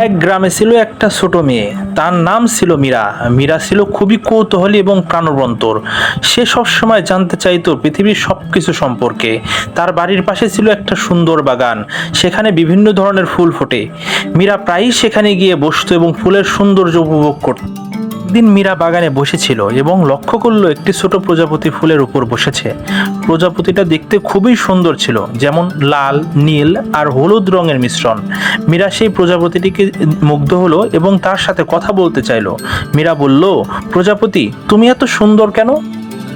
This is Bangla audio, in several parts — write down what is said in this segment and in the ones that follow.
এক গ্রামে ছিল একটা ছোট মেয়ে। তার নাম ছিল মীরা। মীরা ছিল খুবই কৌতূহলী এবং প্রাণবন্তর। সে সবসময় জানতে চাইতো পৃথিবীর সব কিছু সম্পর্কে। তার বাড়ির পাশে ছিল একটা সুন্দর বাগান। সেখানে বিভিন্ন ধরনের ফুল ফোটে। মীরা প্রায়ই সেখানে গিয়ে বসত এবং ফুলের সৌন্দর্য উপভোগ করত। একদিন মীরা বাগানে বসেছিল এবং লক্ষ্য করল একটি ছোট প্রজাপতি ফুলের উপর বসেছে। প্রজাপতিটা দেখতে খুবই সুন্দর ছিল, যেমন লাল, নীল আর হলুদ রঙের মিশ্রণ। মীরা সেই প্রজাপতিটিকে মুগ্ধ হলো এবং তার সাথে কথা বলতে চাইলো। মীরা বলল, প্রজাপতি, তুমি এত সুন্দর কেন?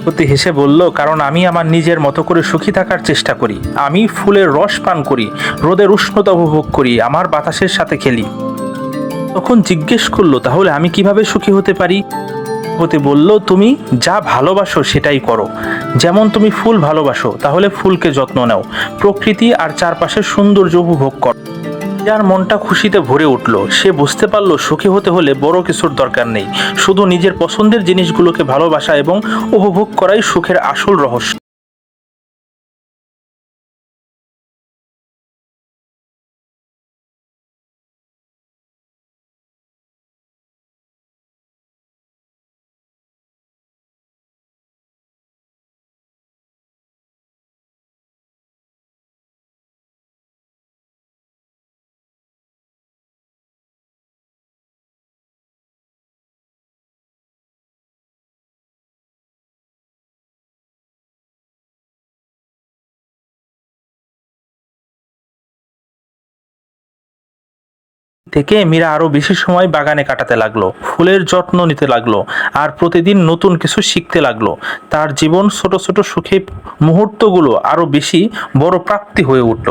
প্রতি হেসে বলল, কারণ আমি আমার নিজের মতো করে সুখী থাকার চেষ্টা করি। আমি ফুলের রস পান করি, রোদের উষ্ণতা উপভোগ করি, আমার বাতাসের সাথে খেলি। তখন জিজ্ঞেস করল, তাহলে আমি কীভাবে সুখী হতে পারি? হতে বলল, তুমি যা ভালোবাসো সেটাই করো। যেমন তুমি ফুল ভালোবাসো, তাহলে ফুলকে যত্ন নাও। প্রকৃতি আর চারপাশের সৌন্দর্য উপভোগ করো। যার মনটা খুশিতে ভরে উঠল, সে বুঝতে পারল সুখী হতে হলে বড় কিছুর দরকার নেই। শুধু নিজের পছন্দের জিনিসগুলোকে ভালোবাসা এবং উপভোগ করাই সুখের আসল রহস্য। থেকে মীরা আরও বেশি সময় বাগানে কাটাতে লাগল, ফুলের যত্ন নিতে লাগল, আর প্রতিদিন নতুন কিছু শিখতে লাগল। তার জীবন ছোট ছোট সুখে মুহূর্তগুলো আরও বেশি বড় প্রাপ্তি হয়ে উঠল।